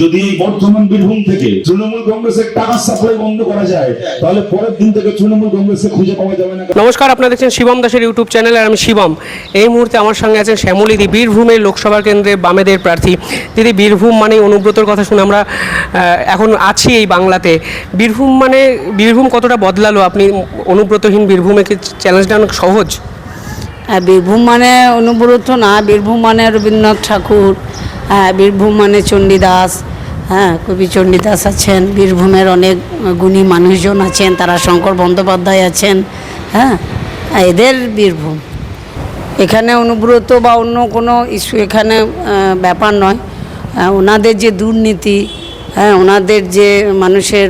যদি এই বর্তমান বীরভূম থেকে তৃণমূল কংগ্রেসের টাকা সাপ্লাই বন্ধ করা যায়, তাহলে পরের দিন থেকে তৃণমূল কংগ্রেসকে খুঁজে পাওয়া যাবে না। নমস্কার, আপনারা দেখছেন শিবম দাসের ইউটিউব চ্যানেল আমি শিবম। এই মুহূর্তে আমার সঙ্গে আছেন শ্যামলীদি বীরভূমের লোকসভা কেন্দ্রে বামেদের প্রার্থী। দিদি, বীরভূম মানে অনুব্রতর কথা শুনে আমরা এখন আছি এই বাংলাতে। বীরভূম মানে বীরভূম কতটা বদলালো? আপনি অনুব্রতহীন বীরভূমে কি চ্যালেঞ্জটা অনেক সহজ? হ্যাঁ বীরভূম মানে অনুব্রত না, বীরভূম মানে রবীন্দ্রনাথ ঠাকুর হ্যাঁ বীরভূম মানে চণ্ডীদাস হ্যাঁ কবি চণ্ডীদাস আছেন, বীরভূমের অনেক গুণী মানুষজন আছেন, তারা শঙ্কর বন্দ্যোপাধ্যায় আছেন হ্যাঁ এদের বীরভূম। এখানে অনুব্রত বা অন্য কোনো ইস্যু এখানে ব্যাপার নয়। ওনাদের যে দুর্নীতি হ্যাঁ ওনাদের যে মানুষের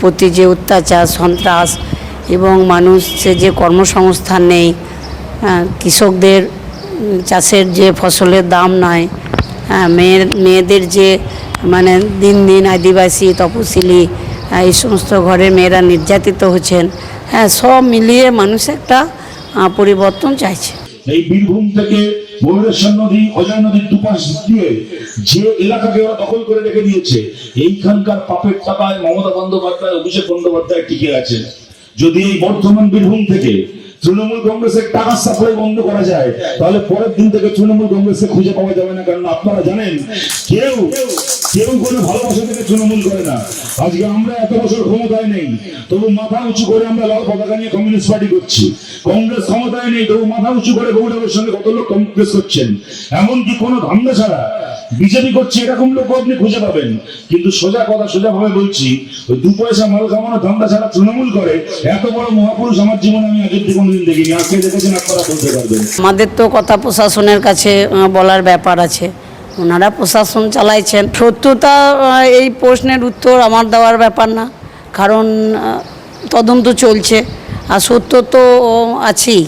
প্রতি যে অত্যাচার সন্ত্রাস এবং মানুষের যে কর্মসংস্থান নেই হ্যাঁ, কৃষকদের চাষের যে ফসলের দাম নয় হ্যাঁ মেয়ের মেয়েদের যে মানে দিন দিন আদিবাসী তপশিলি হ্যাঁ, এই সমস্ত ঘরে মেয়েরা নির্যাতিত হচ্ছেন হ্যাঁ সব মিলিয়ে মানুষ একটা পরিবর্তন চাইছে। এই বীরভূম থেকে ময়ূরেশ্বর নদী, অজয় নদীর দুপাশ দিয়ে যে এলাকাকে ওরা দখল করে রেখে দিয়েছে, এইখানকার পাপের টাকায় মমতা বন্দ্যোপাধ্যায়, অভিষেক বন্দ্যোপাধ্যায় টিকে আছে যদি এই বর্ধমান বীরভূম থেকে তৃণমূল কংগ্রেসের টাকা সাপ্লাই বন্ধ করা যায়, তাহলে পরের দিন থেকে তৃণমূল কংগ্রেসকে খুঁজে পাওয়া যাবে না, কারণ আপনারা জানেন, কেউ কেউ কোনো ভালোবাসা থেকে তৃণমূল করে না। আজকে আমরা এত বছর ক্ষমতায় নেই, তবু মাথা উঁচু করে আমরা লাল পতাকা নিয়ে কমিউনিস্ট পার্টি করছি। কংগ্রেস ক্ষমতায় নেই, তবু মাথা উঁচু করে গৌরবের সঙ্গে কত লোক কংগ্রেস করছেন। এমনকি কোনো ধান্দা ছাড়া বিজেপি করছে, এরকম লোক আপনি খুঁজে পাবেন। কিন্তু সোজা কথা সোজা ভাবে বলছি দু পয়সা মাল কামানো ধান্দা ছাড়া তৃণমূল করে, এত বড় মহাপুরুষ আমার জীবনে আমি আজ অব্দি আমাদের তো কথা প্রশাসনের কাছে বলার ব্যাপার আছে। ওনারা প্রশাসন চালাইছেন। সত্যতা এই প্রশ্নের উত্তর আমার দেওয়ার ব্যাপার না। কারণ তদন্ত চলছে আর সত্য তো আছেই।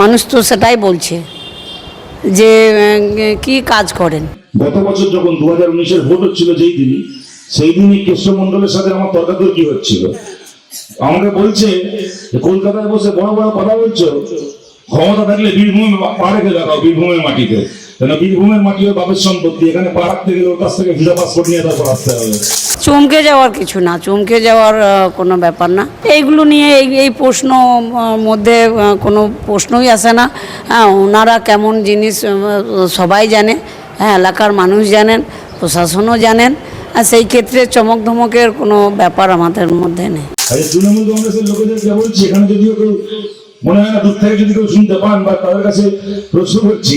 মানুষ তো সেটাই বলছে যে কি কাজ করেন। গত বছর যখন দু হাজার উনিশের ভোট হচ্ছিল যেই দিনই সেই দিনই কৃষ্ণ মন্ডলের সাথে আমার তর্কাতর্কি হচ্ছিল। আমাকে বলছে কলকাতায় বসে বড় বড় কথা বলছো? ক্ষমতা থাকলে বীরভূমে পা দেখাও, বীরভূমের মাটিতে। কেন বীরভূমের মাটি ওর বাপের সম্পত্তি, এখানে পা গেলে ওর কাছ থেকে ভিসা পাসপোর্ট নিয়ে তারপর আসতে হবে। চমকে যাওয়ার কিছু না, চমকে যাওয়ার কোনো ব্যাপার না। এইগুলো নিয়ে এই এই প্রশ্ন মধ্যে কোনো প্রশ্নই আসে না। হ্যাঁ ওনারা কেমন জিনিস সবাই জানে। হ্যাঁ এলাকার মানুষ জানেন, প্রশাসনও জানেন। আর সেই ক্ষেত্রে চমক ধমকের কোনো ব্যাপার আমাদের মধ্যে নেই। তৃণমূল কংগ্রেসের লোকেদেরকে বলছি, এখানে যদিও কেউ, মনে হয় না দূর থেকে যদি কেউ শুনতে পান বা তাদের কাছে প্রশ্ন করছি,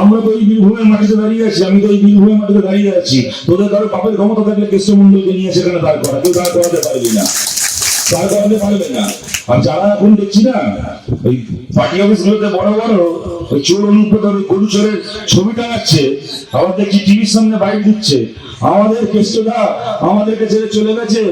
আমরা তো এই বীরভূমের মাটিতে দাঁড়িয়ে আছি, আমি তো এই বীরভূমের মাটিতে দাঁড়িয়ে আছি। তোদের কারও বাপের ক্ষমতা থাকলে কৃষ্ণমন্ডলকে নিয়ে সেখানে দাঁড় করা, কেউ দাঁড় করাতে পারবি না। দাঁড় করাতে পারবে না। আর যারা এখন দেখছি না ওই পার্টি অফিস গুলোতে বড় বড় গরু চোরের ছবি টাঙাচ্ছে আবার দেখছি টিভির সামনে বাইক দিচ্ছে আমাদের কেষ্টদা আমাদেরকে ছেড়ে চলে গেছে।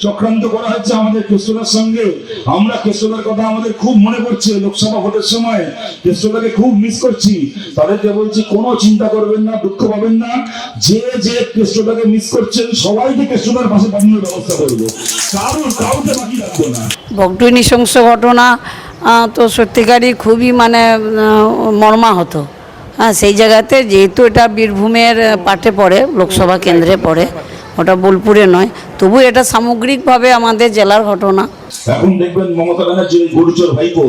চক্রান্ত করা হচ্ছে আমাদের কেষ্টদার সঙ্গে। আমরা কেষ্টদার কথা আমাদের খুব মনে পড়ছে লোকসভা ভোটের সময়। কেষ্টদাকে খুব মিস করছি। তাদেরকে বলছি, কোনো চিন্তা করবেন না, দুঃখ পাবেন না। যে যে কেষ্টদাকে মিস করছেন, সবাইকে কেষ্টদার পাশে পাঠানোর ব্যবস্থা করব। কারোর কাউকে বাকি রাখব না। বগটুই নৃশংস ঘটনা। তো সত্যিকারই খুবই মানে আহ, মর্মাহত। হ্যাঁ সেই জায়গাতে যেহেতু এটা বীরভূমের পাটে পড়ে লোকসভা কেন্দ্রে পড়ে ওটা বোলপুরে নয় তবু এটা সামগ্রিকভাবে আমাদের জেলার ঘটনা। এখন দেখবেন মমতা ব্যানার্জি ওই গরুচোর ভাইপো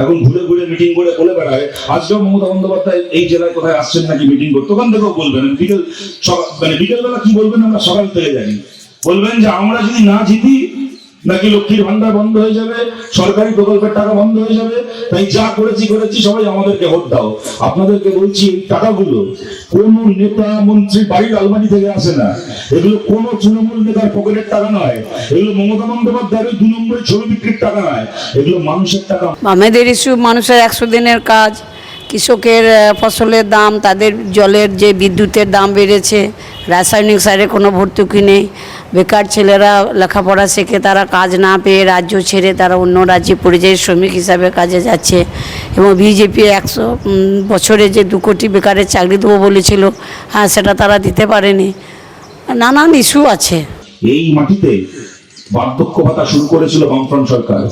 এখন ঘুরে ঘুরে মিটিং করে বলে বেড়ায় আজকেও মমতা বন্দ্যোপাধ্যায় এই জেলায় কোথায় আসছেন নাকি মিটিং করতে? ওখান থেকেও বলবেন বিকেল মানে বিকেলবেলা কি বলবেন আমরা সকাল থেকে জানি। বলবেন যে আমরা যদি না জিতি নাকি লক্ষ্মীর ভান্ডার বন্ধ হয়ে যাবে? সরকারি প্রকল্পের টাকা বন্ধ হয়ে যাবে? তাই যা করেছি করেছি, সবাই আমাদেরকে ভোট দাও। আপনাদেরকে বলছি, এই টাকাগুলো কোন নেতা মন্ত্রী বাড়ির আলমারি থেকে আসে না। এগুলো কোন তৃণমূল নেতার পকেটের টাকা নয়। এগুলো মমতা বন্দ্যোপাধ্যায়ের দু নম্বরের ছবি বিক্রির টাকা নয়। এগুলো মানুষের টাকা। আমাদের ইস্যু মানুষের একশো দিনের কাজ। কৃষকের ফসলের দাম, তাদের জলের যে বিদ্যুতের দাম বেড়েছে, রাসায়নিক সারে কোনো ভর্তুকি নেই। বেকার ছেলেরা লেখাপড়া শিখে, তারা কাজ না পেয়ে রাজ্য ছেড়ে তারা অন্য রাজ্যে পরিযায়ী শ্রমিক হিসাবে কাজে যাচ্ছে। এবং বিজেপি একশো বছরে যে দু কোটি বেকারের চাকরি দেবো বলেছিল হ্যাঁ সেটা তারা দিতে পারেনি। নানান ইস্যু আছে। এই মাটিতে বার্ধক্য ভাতা শুরু করেছিল বামফ্রন্ট সরকার।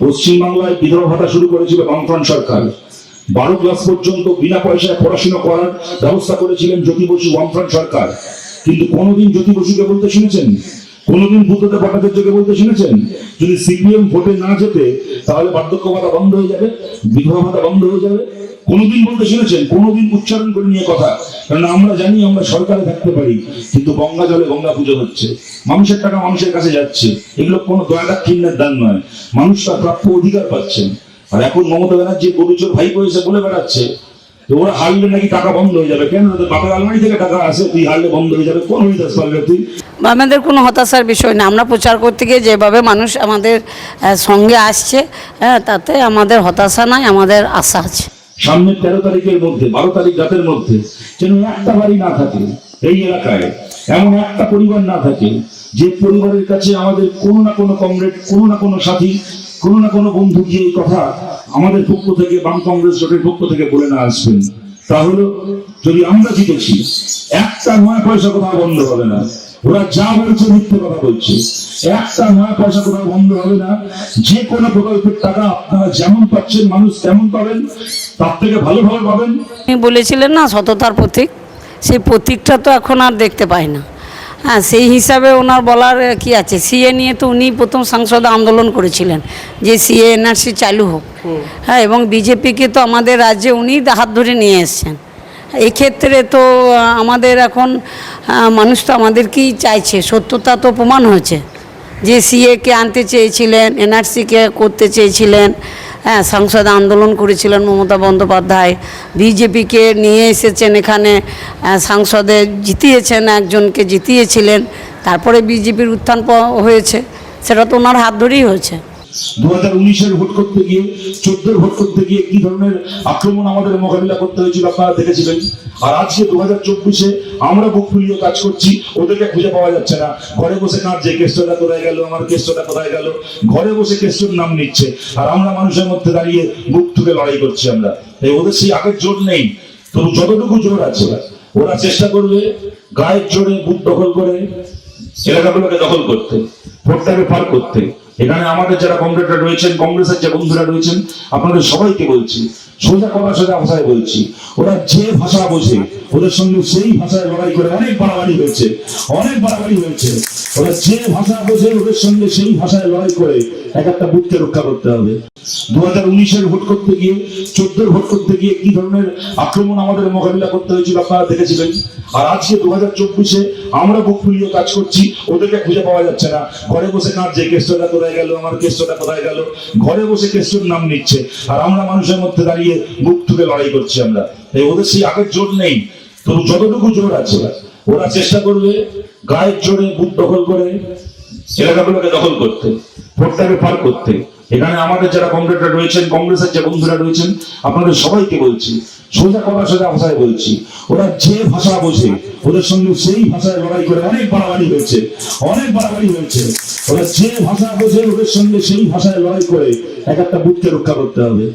পশ্চিমবাংলায় বিধবা ভাতা শুরু করেছিল বামফ্রন্ট সরকার। বারো ক্লাস পর্যন্ত বিনা পয়সায় পড়াশোনা করার ব্যবস্থা করেছিলেন জ্যোতি বসু বামফ্রন্ট সরকার। কিন্তু কোনোদিন জ্যোতি বসুকে বলতে শুনেছেন? কোনোদিন বুদ্ধদেব ভট্টাচার্যকে বলতে শুনেছেন? যদি সিপিএম ভোটে না যেতে তাহলে বার্ধক্য ভাতা বন্ধ হয়ে যাবে, বিধবা ভাতা বন্ধ হয়ে যাবে। কোনোদিন বলতে শুনেছেন? কোনোদিন উচ্চারণ করে নিয়ে কথা। কারণ আমরা জানি, আমরা সরকারে থাকতে পারি, কিন্তু গঙ্গা জলে গঙ্গা পুজো হচ্ছে। মানুষের টাকা মানুষের কাছে যাচ্ছে। এগুলো কোনো দয়া দাক্ষিণ্যের দান নয়। মানুষ তার প্রাপ্য অধিকার পাচ্ছেন। আর এখন মমতা ব্যানার্জি গরুচোর ভাই এসে বলে বেড়াচ্ছে ওরা হারলে নাকি টাকা বন্ধ হয়ে যাবে। কেন? বাপের আলমারি থেকে টাকা আসে তুই হারলে বন্ধ হয়ে যাবে। কোন হরিদাস পারবে তুই? আমাদের কোনো হতাশার বিষয় না। আমরা প্রচার করতে গিয়ে যেভাবে মানুষ আমাদের সঙ্গে আসছে হ্যাঁ তাতে আমাদের হতাশা নাই আমাদের আশা আছে। সামনের তেরো তারিখের মধ্যে বারো তারিখ রাতের মধ্যে যেন একটা বাড়ি না থাকে এই এলাকায় এমন একটা পরিবার না থাকে যে পরিবারের কাছে আমাদের কোনো না কোনো কমরেড কোনো না কোনো সাথী কোনো না কোনো বন্ধু গিয়ে এই কথা আমাদের পক্ষ থেকে, বাম কংগ্রেস জোটের পক্ষ থেকে বলে না আসবেন। তাহলে যদি আমরা জিতেছি একটা নয় পয়সা কোথাও বন্ধ হবে না। ওরা যা বলছে মিথ্যে কথা বলছে। একটা নয় পয়সা কোথাও বন্ধ হবে না। যে কোনো প্রকল্পের টাকা আপনারা যেমন পাচ্ছেন, মানুষ তেমন পাবেন, তার থেকে ভালোভাবে পাবেন। বলেছিলেন না সততার প্রতীক? সেই প্রতীকটা তো এখন আর দেখতে পাই না। হ্যাঁ সেই হিসাবে ওনার বলার কি আছে? সিএ নিয়ে তো উনি প্রথম সাংসদ আন্দোলন করেছিলেন যে সিএ এনআরসি চালু হোক। হ্যাঁ এবং বিজেপিকে তো আমাদের রাজ্যে উনি হাত ধরে নিয়ে এসছেন। এক্ষেত্রে তো আমাদের এখন মানুষ তো আমাদেরকেই চাইছে। সত্যতা তো প্রমাণ হয়েছে যে সিএকে আনতে চেয়েছিলেন এনআরসিকে করতে চেয়েছিলেন। হ্যাঁ সংসদে আন্দোলন করেছিলেন মমতা বন্দ্যোপাধ্যায়। বিজেপিকে নিয়ে এসেছেন এখানে সাংসদে জিতিয়েছেন, একজনকে জিতিয়েছিলেন। তারপরে বিজেপির উত্থান হয়েছে, সেটা তো ওনার হাত ধরেই হয়েছে। আর আমরা ঘরে বসে নাম নিচ্ছে। আর আমরা মানুষের মধ্যে দাঁড়িয়ে বুক ঠুকে লড়াই করছি আমরা। ওদের সেই আগের জোর নেই। তবু যতটুকু জোর আছে, ওরা চেষ্টা করবে গায়ের জোরে বুক দখল করে, এলাকাগুলোকে দখল করতে, ভোটটাকে পার করতে। এখানে আমাদের যারা কংগ্রেসরা রয়েছেন, কংগ্রেসের যে বন্ধুরা রয়েছেন, আপনাদের সবাইকে বলছি, সোজা কথা সোজা ভাষায় বলছি, ওরা যে ভাষা বোঝে, ওদের সঙ্গে সেই ভাষায় লড়াই করে অনেক বাড়াবাড়ি হয়েছে, অনেক বাড়াবাড়ি হয়েছে। ওরা যে ভাষা বোঝে, ওদের সঙ্গে সেই ভাষায় লড়াই করে এক একটা বুথকে রক্ষা করতে হবে। দু হাজার উনিশের ভোট করতে গিয়ে, চোদ্দের ভোট করতে গিয়ে কি ধরনের আক্রমণ আমাদের মোকাবিলা করতে হয়েছিল আপনারা দেখেছিলেন? আর আজকে দু হাজার চব্বিশে আমরা বুক কাজ করছি, ওদেরকে খুঁজে পাওয়া যাচ্ছে না। ঘরে বসে কাঁদছে কেষ্টটা কোথায় গেল? আমার কেষ্টটা কোথায় গেল? ঘরে বসে কেষ্টর নাম নিচ্ছে। আর আমরা মানুষের মধ্যে দাঁড়িয়ে বুক ঠুকে লড়াই করছি আমরা। তাই ওদের সেই আগের জোর নেই। তবু যতটুকু জোর আছে, ওরা চেষ্টা করবে গায়ের জোরে বুথ দখল করে, এলাকাগুলোকে দখল করতে, ভোটটাকে পার করতে। এখানে আমাদের যারা কংগ্রেসরা রয়েছেন, কংগ্রেসের যে বন্ধুরা রয়েছেন, আপনাদের সবাইকে বলছি, সোজা কথা সোজা ভাষায় বলছি, ওরা যে ভাষা বোঝে, ওদের সঙ্গে সেই ভাষায় লড়াই করে অনেক বাড়াবাড়ি হয়েছে, অনেক বাড়াবাড়ি হয়েছে। যে ভাষা বোঝে, ওদের সঙ্গে সেই ভাষায় লড়াই করে এক একটা বুথকে রক্ষা করতে হবে।